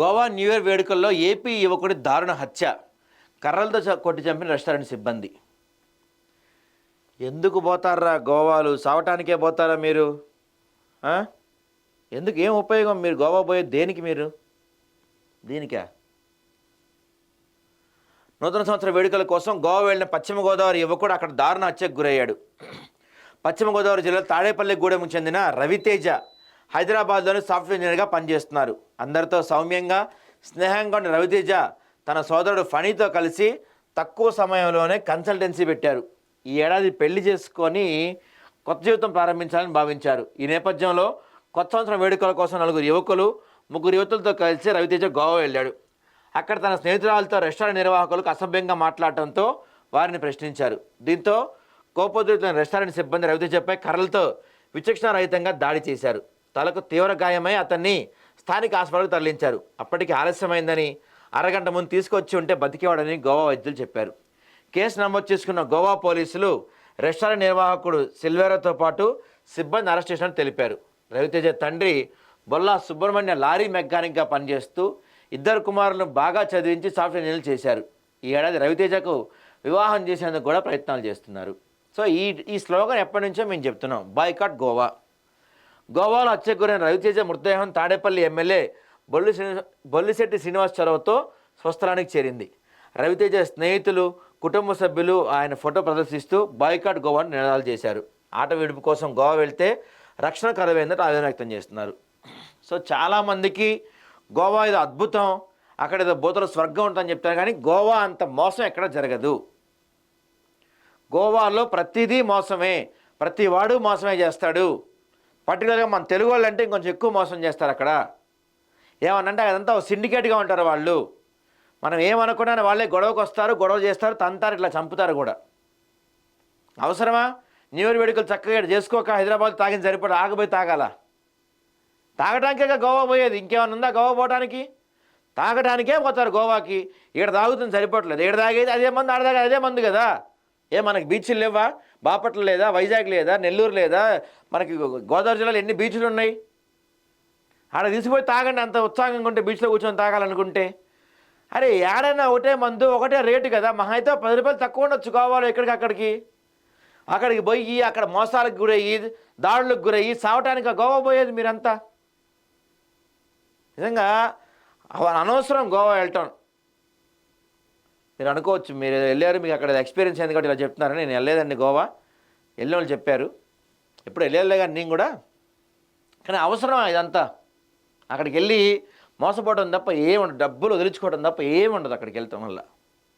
Goa new year వేడుకల్లో AP యువకుడి దారుణ హత్య. కర్రలతో కొట్టి చంపిన రెస్టారెంట్ సిబ్బంది. ఎందుకు పోతారా గోవాలు? సావటానికే పోతారా మీరు? ఎందుకు? ఏం ఉపయోగం మీరు గోవా పోయే దేనికి మీరు? దీనికా? నూతన సంవత్సర వేడుకల కోసం గోవా వెళ్ళిన పశ్చిమ గోదావరి యువకుడు అక్కడ దారుణ హత్యకు గురయ్యాడు. పశ్చిమ గోదావరి జిల్లా తాడేపల్లిగూడెంకు చెందిన రవితేజ హైదరాబాద్లోని సాఫ్ట్వేర్ ఇంజనీర్గా పనిచేస్తున్నారు. అందరితో సౌమ్యంగా స్నేహంగా ఉన్న రవితేజ తన సోదరుడు ఫణితో కలిసి తక్కువ సమయంలోనే కన్సల్టెన్సీ పెట్టారు. ఈ ఏడాది పెళ్ళి చేసుకొని కొత్త జీవితం ప్రారంభించాలని భావించారు. ఈ నేపథ్యంలో కొత్త సంవత్సరం వేడుకల కోసం నలుగురు యువకులు ముగ్గురు యువతులతో కలిసి రవితేజ గోవా వెళ్ళాడు. అక్కడ తన స్నేహితురాలతో రెస్టారెంట్ నిర్వాహకులకు అసభ్యంగా మాట్లాడటంతో వారిని ప్రశ్నించారు. దీంతో కోపోద్రితులైన రెస్టారెంట్ సిబ్బంది రవితేజపై కర్రలతో విచక్షణారహితంగా దాడి చేశారు. తలకు తీవ్ర గాయమై అతన్ని స్థానిక హాస్పిటల్కి తరలించారు. అప్పటికి ఆలస్యమైందని అరగంట ముందు తీసుకొచ్చి ఉంటే బతికేవాడని గోవా వైద్యులు చెప్పారు. కేసు నమోదు చేసుకున్న గోవా పోలీసులు రెస్టారెంట్ నిర్వాహకుడు సిల్వేరాతో పాటు సిబ్బంది అరెస్ట్ చేసినట్టు తెలిపారు. రవితేజ తండ్రి బొల్లా సుబ్రహ్మణ్య లారీ మెకానిక్గా పనిచేస్తూ ఇద్దరు కుమారులను బాగా చదివించి సాఫ్ట్వేర్ ఇంజనీర్లు చేశారు. ఈ ఏడాది రవితేజకు వివాహం చేసేందుకు కూడా ప్రయత్నాలు చేస్తున్నారు. సో ఈ ఈ స్లోగన్ ఎప్పటి నుంచో మేము చెప్తున్నాం. బాయ్కాట్ గోవా గోవాలో హత్యకు గురైన రవితేజ మృతదేహం తాడేపల్లి ఎమ్మెల్యే బొల్లి శ్రీ- బొల్లిశెట్టి శ్రీనివాస్ చొరవతో స్వస్థలానికి చేరింది. రవితేజ స్నేహితులు కుటుంబ సభ్యులు ఆయన ఫోటో ప్రదర్శిస్తూ బాయ్కాట్ గోవాను నినాదాలు చేశారు. ఆట విడుపు కోసం గోవా వెళ్తే రక్షణ కరవేందని ఆవేదన వ్యక్తం చేస్తున్నారు. సో చాలామందికి గోవా ఇది అద్భుతం అక్కడ ఏదో బోతల స్వర్గం ఉంటుందని చెప్తారు కానీ గోవా అంత మోసం ఎక్కడ జరగదు. గోవాలో ప్రతిదీ మోసమే ప్రతి వాడు మోసమే చేస్తాడు. పర్టికులర్గా మన తెలుగు వాళ్ళు అంటే ఇంకొంచెం ఎక్కువ మోసం చేస్తారు అక్కడ. ఏమనంటే అదంతా ఒక సిండికేట్గా ఉంటారు వాళ్ళు. మనం ఏమనుకున్నా వాళ్ళే గొడవకు వస్తారు గొడవ చేస్తారు తంతారు ఇట్లా చంపుతారు కూడా. అవసరమా? న్యూ ఇయర్ వేడుకలు చక్కగా చేసుకోక హైదరాబాద్ తాగిన సరిపడ ఆగపోయి తాగాల. తాగటానికే గోవా పోయేది. ఇంకేమైనా ఉందా గోవా పోవడానికి తాగటానికే పోతారు గోవాకి. ఇక్కడ తాగుతుంది సరిపోవట్లేదు. ఇక్కడ తాగేది అదే మందు ఆడ అదే మందు కదా. ఏ మనకి బీచ్లు లేవా? బాపట్ల లేదా? వైజాగ్ లేదా? నెల్లూరు లేదా? మనకి గోదావరి జిల్లాలో ఎన్ని బీచ్లు ఉన్నాయి? ఆడ తీసిపోయి తాగండి అంత ఉత్సాహంగా ఉంటే బీచ్లో కూర్చొని తాగాలనుకుంటే. అరే ఏడైనా ఒకటే మందు ఒకటే రేటు కదా. మహా అయితే పది రూపాయలు తక్కువ ఉండొచ్చు కావాలి ఎక్కడికి అక్కడికి? అక్కడికి పోయి అక్కడ మోసాలకు గురయ్యి దాడులకు గురయ్యి సావటానికి గోవా పోయేది మీరంతా? నిజంగా అనవసరం గోవా వెళ్ళటం. మీరు అనుకోవచ్చు మీరు వెళ్ళారు మీకు అక్కడ ఎక్స్పీరియన్స్ అయింది కాబట్టి ఇలా చెప్తున్నారని నేను వెళ్ళలేదండి గోవా. వెళ్ళిన వాళ్ళు చెప్పారు. ఎప్పుడు వెళ్ళలే కానీ నేను కూడా. కానీ అవసరం ఇదంతా? అక్కడికి వెళ్ళి మోసపోవడం తప్ప ఏముండదు డబ్బులు వదిలించుకోవడం తప్ప ఏముండదు అక్కడికి వెళ్తాం వల్ల.